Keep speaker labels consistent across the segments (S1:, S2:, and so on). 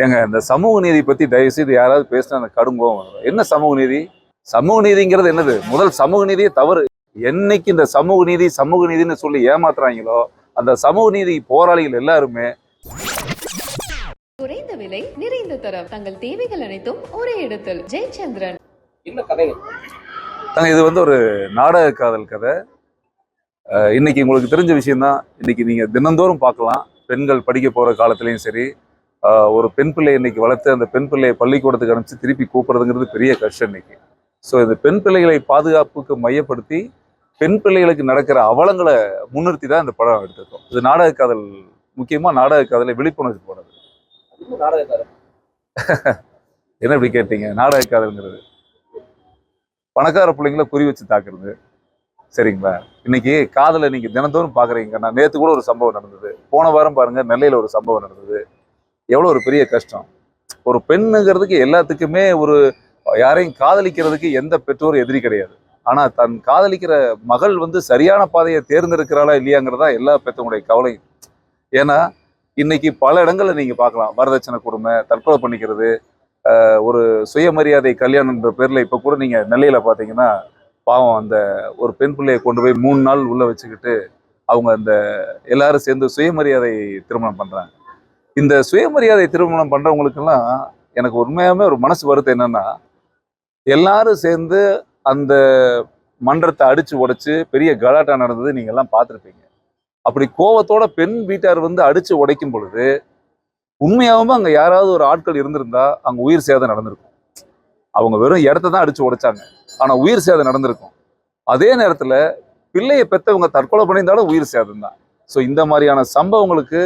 S1: ஏங்க இந்த சமூக நீதி பத்தி தயவு செய்து யாராவது பேசினா அந்த கடும் வரும். என்ன சமூக நீதி? சமூக நீதிங்கிறது என்னது? முதல் சமூக நீதியே தவறு. என்னைக்கு இந்த சமூக நீதி சமூக நீதின்னு சொல்லி ஏமாத்துறாங்களோ அந்த சமூக நீதி போராளிகள் எல்லாருமே
S2: குறைந்த விலை நிறைந்த தரம். தங்கள் தேவைகள் அனைத்தும் ஒரே இடத்தில். ஜெயச்சந்திரன்.
S3: என்ன கதைங்க
S1: தாங்க இது வந்து ஒரு நாடக காதல் கதை. இன்னைக்கு உங்களுக்கு தெரிஞ்ச விஷயம்தான். இன்னைக்கு நீங்க தினந்தோறும் பார்க்கலாம். பெண்கள் படிக்க போற காலத்துலயும் சரி ஒரு பெண் பிள்ளை இன்னைக்கு வளர்த்து அந்த பெண் பிள்ளையை பள்ளிக்கூடத்துக்கு அனுப்பிச்சு திருப்பி கூப்பிடுறதுங்கிறது பெரிய கஷ்டம் இன்னைக்கு. ஸோ இந்த பெண் பிள்ளைகளை பாதுகாப்புக்கு மையப்படுத்தி பெண் பிள்ளைகளுக்கு நடக்கிற அவலங்களை முன்னிறுத்தி தான் இந்த படம் எடுத்திருக்கோம். இது நாடக காதல் முக்கியமா நாடக காதலை விழிப்புணர்வு போனது. என்ன இப்படி கேட்டீங்க? நாடக காதல்ங்கிறது. பணக்கார பிள்ளைங்கள குறி வச்சு தாக்குறது. சரிங்களா? இன்னைக்கு காதலை நீங்க தினந்தோறும் பாக்குறீங்க. நான் நேத்து கூட ஒரு சம்பவம் நடந்தது. போன வாரம் பாருங்க நெல்லையில ஒரு சம்பவம் நடந்தது. எவ்வளோ ஒரு பெரிய கஷ்டம். ஒரு பெண்ணுங்கிறதுக்கு எல்லாத்துக்குமே ஒரு யாரையும் காதலிக்கிறதுக்கு எந்த பெற்றோர் எதிரி கிடையாது. ஆனால் தன் காதலிக்கிற மகள் வந்து சரியான பாதையை தேர்ந்தெடுக்கிறாளா இல்லையாங்கிறதா எல்லா பெற்றவங்களுடைய கவலையும். ஏன்னா இன்னைக்கு பல இடங்களில் நீங்கள் பார்க்கலாம். வரதட்சணை கொடுமை தற்கொலை பண்ணிக்கிறது ஒரு சுயமரியாதை கல்யாணம்ன்ற பேரில் இப்போ கூட நீங்கள் நெல்லையில் பார்த்தீங்கன்னா பாவம் அந்த ஒரு பெண் பிள்ளையை கொண்டு போய் மூணு நாள் உள்ளே வச்சுக்கிட்டு அவங்க அந்த எல்லாரும் சேர்ந்து சுயமரியாதை திருமணம் பண்றாங்க. இந்த சுயமரியாதை திருமணம் பண்ணுறவங்களுக்கெல்லாம் எனக்கு உண்மையாகவே ஒரு மனசு வருத்தம் என்னன்னா எல்லாரும் சேர்ந்து அந்த மன்றத்தை அடித்து உடைச்சு பெரிய கலாட்டா நடந்தது நீங்கள் எல்லாம் பார்த்துருப்பீங்க. அப்படி கோவத்தோட பெண் வீட்டார் வந்து அடித்து உடைக்கும் பொழுது உண்மையாகவும் அங்கே யாராவது ஒரு ஆட்கள் இருந்திருந்தா அங்கே உயிர் சேதம் நடந்திருக்கும். அவங்க வெறும் இடத்த தான் அடிச்சு உடைச்சாங்க. ஆனால் உயிர் சேதம் நடந்திருக்கும். அதே நேரத்தில் பிள்ளையை பெற்றவங்க தற்கொலை பண்ணியிருந்தாலும் உயிர் சேதம் தான் ஸோ இந்த மாதிரியான சம்பவங்களுக்கு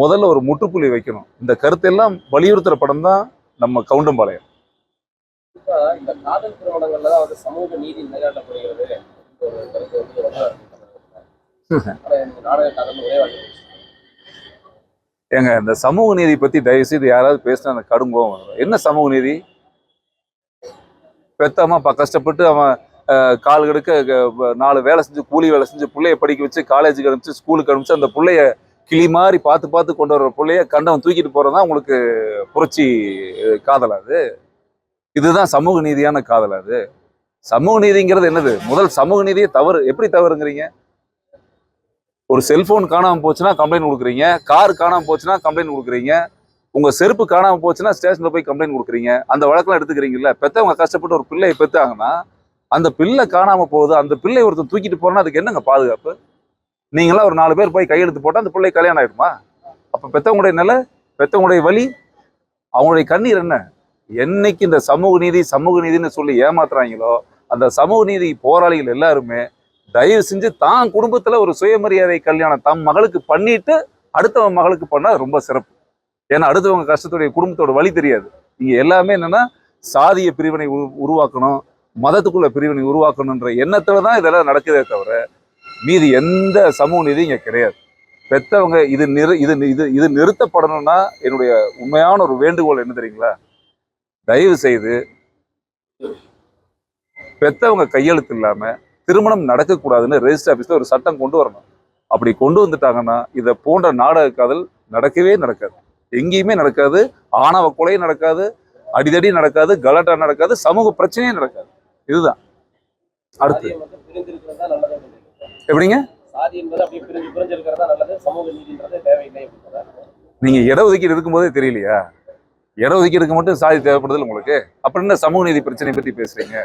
S1: முதல்ல ஒரு முற்றுப்புள்ளி வைக்கணும். இந்த கருத்தெல்லாம் வலியுறுத்துற படம் தான் நம்ம கவுண்டம்பாளையம்.
S3: இந்த காதல் திருமணங்கள்ல தான் வந்து சமூக நீதி நிலைநாட்டப்படுகிறது
S1: ஏங்க இந்த சமூக நீதி பத்தி தயவு செய்து யாராவது பேசினா அந்த கடும் வரும். என்ன சமூக நீதி? பெத்தம்மா அப்பா கஷ்டப்பட்டு அவன் கால் கெடுக்க நாலு வேலை செஞ்சு கூலி வேலை செஞ்சு பிள்ளைய படிக்க வச்சு காலேஜுக்கு அனுப்பிச்சு ஸ்கூலுக்கு அனுப்பிச்சு அந்த பிள்ளைய கிளி மாதிரி பார்த்து பார்த்து கொண்டு வர பிள்ளைய கண்டவன் தூக்கிட்டு போறதுதான் உங்களுக்கு புரட்சி காதல் அது. இதுதான் சமூக நீதியான காதல் அது. சமூக நீதிங்கிறது என்னது? முதல் சமூக நீதியே தவறு. எப்படி தவறுங்கிறீங்க? ஒரு செல்போன் காணாமல் போச்சுன்னா கம்ப்ளைண்ட் கொடுக்குறீங்க. கார் காணாமல் போச்சுன்னா கம்ப்ளைண்ட் கொடுக்குறீங்க. உங்க செருப்பு காணாமல் போச்சுன்னா ஸ்டேஷன்ல போய் கம்ப்ளைண்ட் கொடுக்குறீங்க. அந்த வழக்கெல்லாம் எடுத்துக்கிறீங்கல்ல? பெத்தவங்க கஷ்டப்பட்டு ஒரு பிள்ளையை பெத்தாங்கன்னா அந்த பிள்ளை காணாமல் போகுது. அந்த பிள்ளை ஒருத்தன் தூக்கிட்டு போகிறோன்னா அதுக்கு என்னங்க பாதுகாப்பு? நீங்களாம் ஒரு நாலு பேர் போய் கையெழுத்து போட்டால் அந்த பிள்ளை கல்யாணம் ஆகிடுமா அப்ப பெற்றவங்களுடைய நிலை பெற்றவங்களுடைய வலி அவங்களுடைய கண்ணீர் என்ன? என்னைக்கு இந்த சமூக நீதி சமூக நீதின்னு சொல்லி ஏமாத்துறாங்களோ அந்த சமூக நீதி போராளிகள் எல்லாருமே தயவு செஞ்சு தான் குடும்பத்துல ஒரு சுயமரியாதை கல்யாணம் தம் மகளுக்கு பண்ணிட்டு அடுத்தவன் மகளுக்கு பண்ணால் ரொம்ப சிறப்பு. ஏன்னா அடுத்தவங்க கஷ்டத்துடைய குடும்பத்தோட வழி தெரியாது. இங்கே எல்லாமே என்னன்னா சாதிய பிரிவினை உரு- உருவாக்கணும் மதத்துக்குள்ள பிரிவினை உருவாக்கணுன்ற எண்ணத்துல தான் இதெல்லாம் நடக்குதே தவிர மீதி எந்த சமூக நீதியும் இங்க கிடையாது. பெத்தவங்க இது நிறு இது இது இது நிறுத்தப்படணும்னா என்னுடைய உண்மையான ஒரு வேண்டுகோள் என்ன தெரியுங்களா? தயவு செய்து பெத்தவங்க கையெழுத்து இல்லாம திருமணம் நடக்கக்கூடாதுன்னு ரெஜிஸ்டர் ஆஃபீஸில் ஒரு சட்டம் கொண்டு வரணும். அப்படி கொண்டு வந்துட்டாங்கன்னா இதை போன்ற நாடக காதல் நடக்கவே நடக்காது. எங்கேயுமே நடக்காது. ஆணவ கொலையும் நடக்காது. அடிதடி நடக்காது. கலாட்டா நடக்காது. சமூக பிரச்சனையும் நடக்காது. இதுதான். அடுத்து எப்படிங்க? நீங்க இடஒதுக்கீடு இருக்கும்போதே தெரியலையா? இடஒதுக்கீடுக்கு மட்டும் சாதி தேவைப்படுது உங்களுக்கு? அப்புறம் என்ன சமூக நீதி பிரச்சனை பத்தி பேசுறீங்க?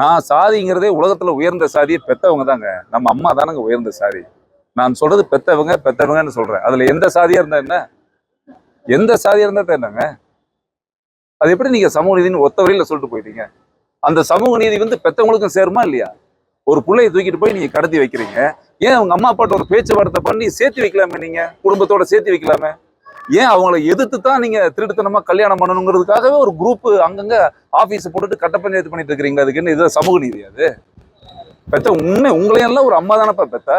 S1: நான் சாதிங்கிறதே உலகத்துல உயர்ந்த சாதியை பெத்தவங்க தாங்க. நம்ம அம்மா தானங்க உயர்ந்த சாதி. நான் சொல்றது பெத்தவங்க பெத்தவங்கன்னு சொல்றேன். அதுல எந்த சாதியா இருந்தா என்ன? எந்த சாதியா இருந்தா என்னங்க? அது எப்படி நீங்க சமூக நீதினு ஒத்த வரையில சொல்லிட்டு போயிட்டீங்க? அந்த சமூக நீதி வந்து பெத்தவங்களுக்கும் சேருமா இல்லையா? ஒரு பிள்ளையை தூக்கிட்டு போய் நீங்க கடத்தி வைக்கிறீங்க. ஏன் அவங்க அம்மா அப்பாட்ட ஒரு பேச்சுவார்த்தை பண்ணி சேர்த்து வைக்கலாமே நீங்க? குடும்பத்தோட சேர்த்து வைக்கலாமே? ஏன் அவங்கள எதிர்த்து தான் நீங்க திருட்டுத்தனமா கல்யாணம் பண்ணணுங்கிறதுக்காகவே ஒரு குரூப் அங்கங்க ஆபீஸ் போட்டுட்டு கட்ட பஞ்சாயத்து பண்ணிட்டு இருக்கிறீங்க. அதுக்கு என்ன இது சமூக நீதி அது? பெத்த உண்மை உங்களையெல்லாம் ஒரு அம்மா தானப்பா பெத்தா?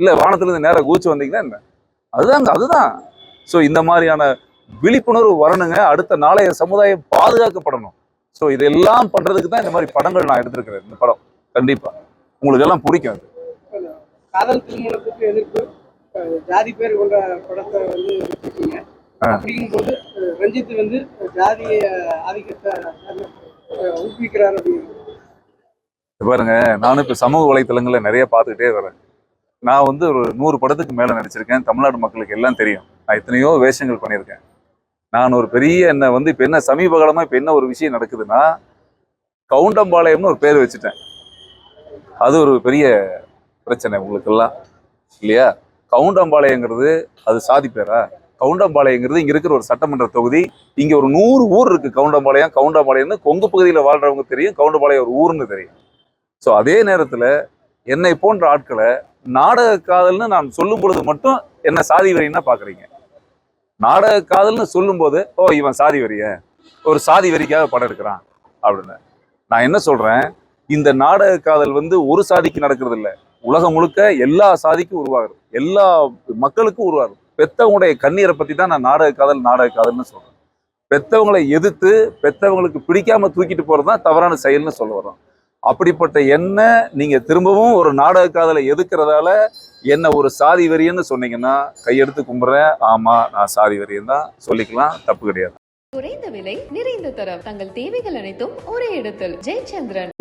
S1: இல்ல வானத்துல இருந்து நேரம் கூச்சு வந்தீங்கன்னா என்ன? அதுதாங்க அதுதான். சோ இந்த மாதிரியான விழிப்புணர்வு வரணுங்க. அடுத்த நாளைய சமுதாயம் பாதுகாக்கப்படணும். சோ இதெல்லாம் பண்றதுக்கு தான் இந்த மாதிரி படங்கள் நான் எடுத்திருக்கிறேன் இந்த படம். கண்டிப்பா. உங்களுக்கு எல்லாம் பிடிக்கும் அது.
S4: காதல் திருமணத்துக்கு எதிர்ப்பு ஜாதி பேர் கொண்ட படத்தை வந்து அப்படிங்கும்போது ரஞ்சித் வந்து ஜாதிய ஆதிக்கத்தை ஊக்குவிக்கிறார் அப்படின்னு.
S1: பாருங்க நானும் இப்ப சமூக வலைத்தளங்கள்ல நிறைய பார்த்துக்கிட்டே வரேன். நான் வந்து ஒரு நூறு படத்துக்கு மேல நடிச்சிருக்கேன். தமிழ்நாடு மக்களுக்கு எல்லாம் தெரியும். நான் எத்தனையோ வேஷங்கள் பண்ணியிருக்கேன். நான் ஒரு பெரிய என்ன வந்து இப்ப என்ன சமீப காலமா இப்ப என்ன ஒரு விஷயம் நடக்குதுன்னா கவுண்டம்பாளையம்னு ஒரு பேர் வச்சுட்டேன். அது ஒரு பெரிய பிரச்சனை உங்களுக்கெல்லாம் இல்லையா? கவுண்டம்பாளையங்கிறது அது சாதி பேரா? கவுண்டம்பாளையங்கிறது இங்க இருக்கிற ஒரு சட்டமன்ற தொகுதி. இங்க ஒரு நூறு ஊர் இருக்கு கவுண்டம்பாளையம். கவுண்டம்பாளையம்னு கொங்கு பகுதியில் வாழ்றவங்க தெரியும் கவுண்டம்பாளையம் ஒரு ஊர்னு தெரியும். ஸோ அதே நேரத்துல என்னை போன்ற ஆட்களை நாடக காதல்னு நான் சொல்லும் பொழுது மட்டும் என்ன சாதி வெறின்னா பாக்குறீங்க. நாடக காதல்னு சொல்லும்போது ஓ இவன் சாதி வரிய? ஒரு சாதி வரிக்காக படம் எடுக்கிறான். அப்படின்னு. நான் என்ன சொல்றேன்? இந்த நாடக காதல் வந்து ஒரு சாதிக்கு நடக்கிறது இல்லை உலகம் முழுக்க எல்லா சாதிக்கும் உருவாகுது. எல்லா மக்களுக்கும் உருவாகுது. பெத்தவங்களுடைய கண்ணீரை பற்றி தான் நான் நாடக காதல் நாடக காதல்னு சொல்றேன். பெத்தவங்களை எதிர்த்து பெத்தவங்களுக்கு பிடிக்காம தூக்கிட்டு போகிறது தான் தவறான செயல்னு சொல்ல வரோம் அப்படிப்பட்ட என்ன நீங்கள் திரும்பவும் ஒரு நாடக காதலை எதுக்குறதால என்ன ஒரு சாதி வெறியன்னு சொன்னீங்கன்னா கையெடுத்து கும்பிட்றேன் ஆமாம் நான் சாதி வெறியன் தான். சொல்லிக்கலாம் தப்பு கிடையாது.
S2: குறைந்த விலை நிறைந்த தரம். தங்கள் தேவைகள் அனைத்தும் ஒரே இடத்தில். ஜெயச்சந்திரன்.